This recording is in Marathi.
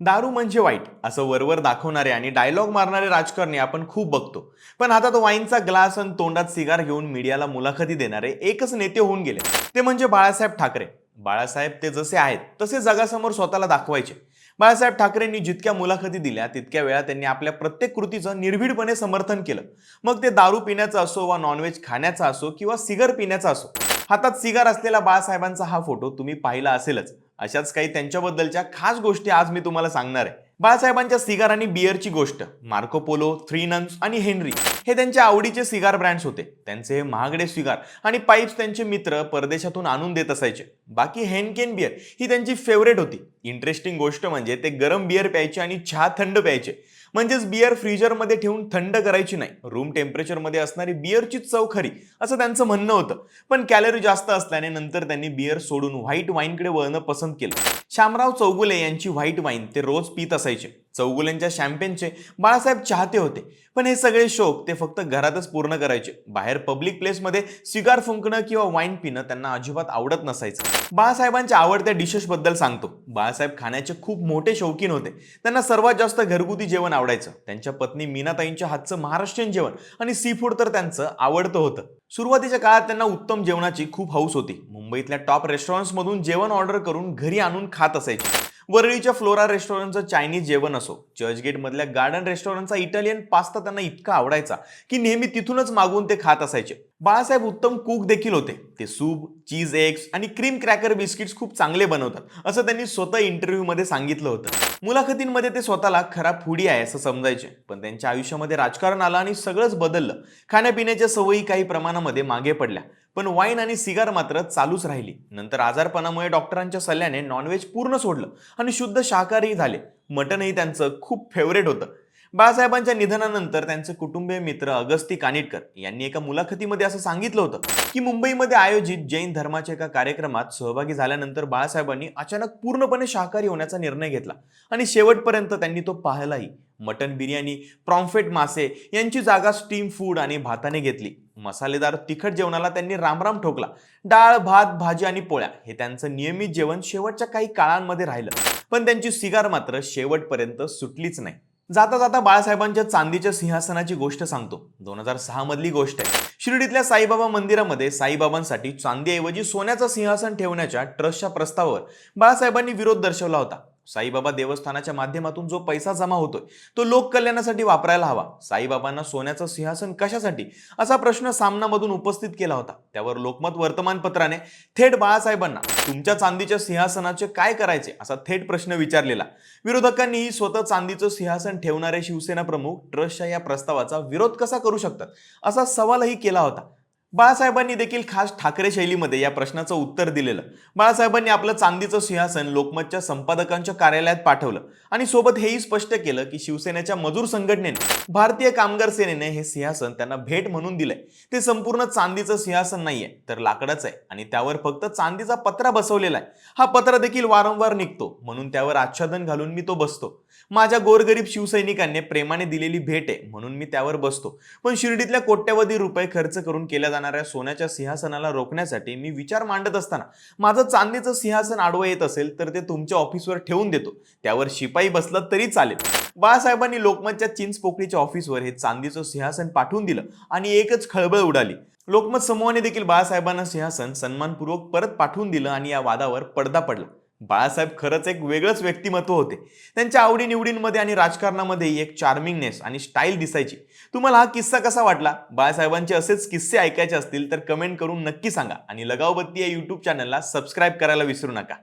दारू म्हणजे वाईट असं वरवर दाखवणारे आणि डायलॉग मारणारे राजकारणी आपण खूप बघतो. पण हातात वाईनचा ग्लास आणि तोंडात सिगार घेऊन मीडियाला मुलाखती देणारे एकच नेते होऊन गेले. ते म्हणजे बाळासाहेब ठाकरे. बाळासाहेब ते जसे आहेत तसे जगासमोर स्वतःला दाखवायचे. बाळासाहेब ठाकरेंनी जितक्या मुलाखती दिल्या तितक्या वेळा त्यांनी आपल्या प्रत्येक कृतीचं निर्भीडपणे समर्थन केलं. मग ते दारू पिण्याचं असो वा नॉनव्हेज खाण्याचा असो किंवा सिगार पिण्याचा असो. हातात सिगार असलेला बाळासाहेबांचा हा फोटो तुम्ही पाहिला असेलच. अशाच काही त्यांच्याबद्दलच्या खास गोष्टी आज मी तुम्हाला सांगणार आहे. बाळासाहेबांच्या सिगार आणि बिअरची गोष्ट मार्को पोलो थ्री नन्स आणि हेनरी हे त्यांच्या आवडीचे सिगार ब्रँड्स होते. त्यांचे हे महागडे सिगार आणि पाईप्स त्यांचे मित्र परदेशातून आणून देत असायचे. बाकी हेनकेन बिअर ही त्यांची फेवरेट होती. इंटरेस्टिंग गोष्ट म्हणजे ते गरम बिअर प्यायचे आणि चहा थंड प्यायचे. म्हणजेच बिअर फ्रीजरमध्ये ठेवून थंड करायची नाही. रूम टेम्परेचरमध्ये असणारी बिअरची चव खरी असं त्यांचं म्हणणं होतं. पण कॅलरी जास्त असल्याने नंतर त्यांनी बिअर सोडून व्हाईट वाईनकडे वळणं पसंत केलं. शामराव चौगुले यांची व्हाईट वाईन ते रोज पित असायचे. चौगुलेंच्या शॅम्पेनचे बाळासाहेब चाहते होते. पण हे सगळे शौक ते फक्त घरातच पूर्ण करायचे. बाहेर पब्लिक प्लेसमध्ये सिगार फुंकणं किंवा वाईन पिणं त्यांना अजिबात आवडत नसायचं. बाळासाहेबांच्या आवडत्या डिशेसबद्दल सांगतो. बाळासाहेब खाण्याचे खूप मोठे शौकीन होते. त्यांना सर्वात जास्त घरगुती जेवण आवडायचं. त्यांच्या पत्नी मीनाताईंच्या हातचं महाराष्ट्रीयन जेवण आणि सी फूड तर त्यांचं आवडतं होतं. सुरुवातीच्या काळात त्यांना उत्तम जेवणाची खूप हौस होती. मुंबईतल्या टॉप रेस्टॉरंट्समधून जेवण ऑर्डर करून घरी आणून खात असायचे. वरळीच्या फ्लोरा रेस्टॉरंटचं चायनीज जेवण असो. चर्चगेटमधल्या गार्डन रेस्टॉरंटचा इटालियन पास्ता त्यांना इतका आवडायचा की नेहमी तिथूनच मागून ते खात असायचे. बाळासाहेब उत्तम कुक देखील होते. ते सूप चीज एग्स आणि क्रीम क्रॅकर बिस्किट्स खूप चांगले बनवतात असं त्यांनी स्वतः इंटरव्ह्यूमध्ये सांगितलं होतं. मुलाखतींमध्ये ते स्वतःला खरा फुडी आहे असं समजायचे पण त्यांच्या आयुष्यामध्ये राजकारण आलं आणि सगळंच बदललं. खाण्यापिण्याच्या सवयी काही प्रमाणामध्ये मागे पडल्या पण वाईन आणि सिगार मात्र चालूच राहिली. नंतर आजारपणामुळे डॉक्टरांच्या सल्ल्याने नॉनव्हेज पूर्ण सोडलं आणि शुद्ध शाकाहारी झाले. मटनही त्यांचं खूप फेवरेट होतं. बाळासाहेबांच्या निधनानंतर त्यांचे कुटुंबीय मित्र अगस्ती कानिटकर यांनी एका मुलाखतीमध्ये असं सांगितलं होतं की मुंबईमध्ये आयोजित जैन धर्माच्या एका कार्यक्रमात सहभागी झाल्यानंतर बाळासाहेबांनी अचानक पूर्णपणे शाकाहारी होण्याचा निर्णय घेतला. आणि शेवटपर्यंत त्यांनी तो पाहिलाही. मटन बिर्याणी प्रॉम्फेट मासे यांची जागा स्टीम फूड आणि भाताने घेतली. मसालेदार तिखट जेवणाला त्यांनी रामराम ठोकला. डाळ भात भाजी आणि पोळ्या हे त्यांचं नियमित जेवण शेवटच्या काही काळांमध्ये राहिलं. पण त्यांची सिगार मात्र शेवटपर्यंत सुटलीच नाही. जाता जाता बाळासाहेबांच्या चांदीच्या सिंहासनाची गोष्ट सांगतो. दोन हजार सहा मधली गोष्ट आहे. शिर्डीतल्या साईबाबा मंदिरामध्ये साईबाबांसाठी चांदीऐवजी सोन्याचं सिंहासन ठेवण्याच्या ट्रस्टच्या प्रस्तावावर बाळासाहेबांनी विरोध दर्शवला होता. साईबाबा देवस्थानाच्या माध्यमातून जो पैसा जमा होतोय तो लोक कल्याणासाठी वापरायला हवा. साईबाबांना सोन्याचं सिंहासन कशासाठी? असा प्रश्न सामनामधून उपस्थित केला होता. त्यावर लोकमत वर्तमानपत्राने थेट बाळासाहेबांना तुमच्या चांदीच्या सिंहासनाचे काय करायचे असा थेट प्रश्न विचारलेला. विरोधकांनीही स्वतः चांदीचं सिंहासन ठेवणारे शिवसेना प्रमुख ट्रस्टच्या या प्रस्तावाचा विरोध कसा करू शकतात? असा सवालही केला होता. बाळासाहेबांनी देखील खास ठाकरे शैलीमध्ये या प्रश्नाचं उत्तर दिलेलं. बाळासाहेबांनी आपलं चांदीचं सिंहासन लोकमतच्या संपादकांच्या कार्यालयात पाठवलं. आणि सोबत हेही स्पष्ट केलं की शिवसेनेच्या मजूर संघटनेने भारतीय कामगार सेनेने हे सिंहासन त्यांना भेट म्हणून दिलंय. ते संपूर्ण चांदीचं सिंहासन नाहीये तर लाकडाचं आहे. आणि त्यावर फक्त चांदीचा पत्रा बसवलेला आहे. हा पत्रा देखील वारंवार निघतो. म्हणून त्यावर आच्छादन घालून मी तो बसतो. माझ्या गोरगरीब शिवसैनिकांनी प्रेमाने दिलेली भेट आहे म्हणून मी त्यावर बसतो. पण शिर्डीतल्या कोट्यवधी रुपये खर्च करून केल्या जाणाऱ्या सोन्याच्या सिंहासनाला रोखण्यासाठी मी विचार मांडत असताना माझं चांदीचं सिंहासन आडवं येत असेल तर ते तुमच्या ऑफिसवर ठेवून देतो. त्यावर शिपाई बसला तरी चालेल. बाळासाहेबांनी लोकमतच्या चिंच पोकळीच्या ऑफिसवर हे चांदीचं सिंहासन पाठवून दिलं आणि एकच खळबळ उडाली. लोकमत समूहाने देखील बाळासाहेबांना सिंहासन सन्मानपूर्वक परत पाठवून दिलं आणि या वादावर पडदा पडला. बाळासाहेब खरंच एक वेगळंच व्यक्तिमत्व होते. त्यांच्या आवडीनिवडींमध्ये आणि राजकारणामध्ये एक चार्मिंगनेस आणि स्टाईल दिसायची. तुम्हाला हा किस्सा कसा वाटला? बाळासाहेबांचे असेच किस्से ऐकायचे असतील तर कमेंट करून नक्की सांगा. आणि लगावबत्ती या यूट्यूब चॅनलला सबस्क्राईब करायला विसरू नका.